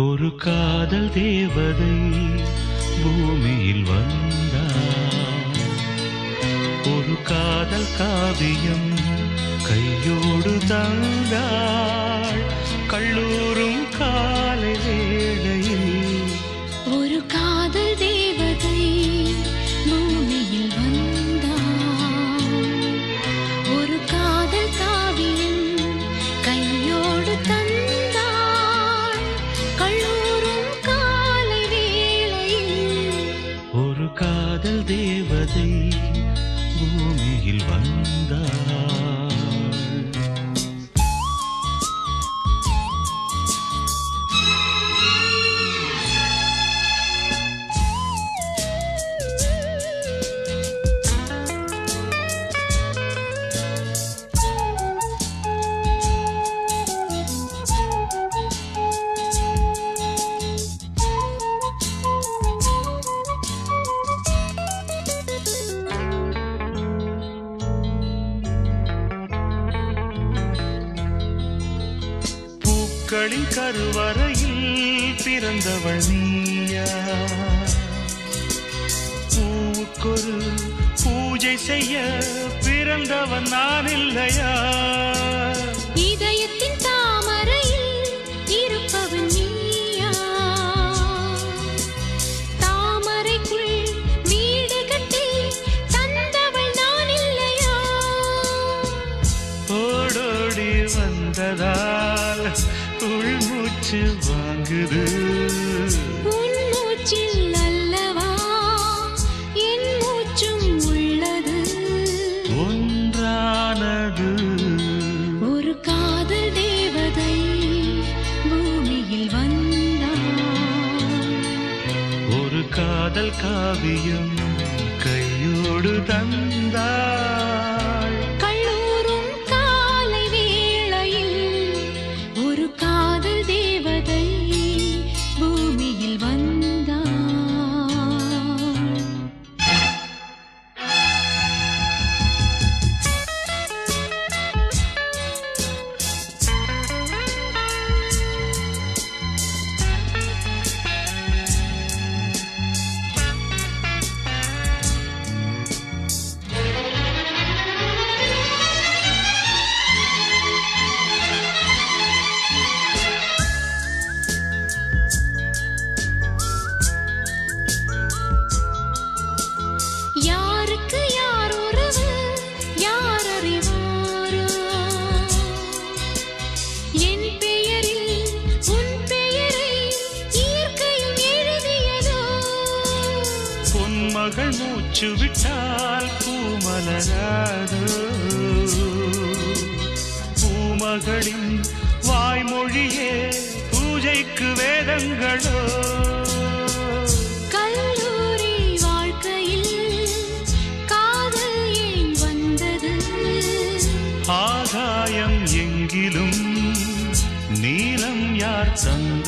ஒரு காதல் தேவதை பூமியில் வந்தார். ஒரு காதல் காவியம் கையோடு தந்தாள் கல்லூரும் பூக்களின் கருவறையில் பிறந்தவள் நீயா? பூவுக்கொரு பூஜை செய்ய பிறந்தவன் நான் இல்லையா? இதயத்தின் தாமரையில் இருப்பவன் நீயா? தாமரைக்குள் வீடு கட்டி தந்தவள் நான் இல்லையா? ஓடோடி வந்ததால் உள்மூச்சு வாங்குது. உன் மூச்சில் அல்லவா? என் மூச்சும் உள்ளது. ஒன்றானது ஒரு காதல் தேவதை பூமியில் வந்தாள் ஒரு காதல் காவியம் கையோடு தந்தாள் பொன்மகள் மூச்சு விட்டால் பூமலராதோ. பூமகளின் வாய்மொழியே பூஜைக்கு வேதங்களோ. ஆகாயம் எங்கிலும் நீலம் யார் தந்தது?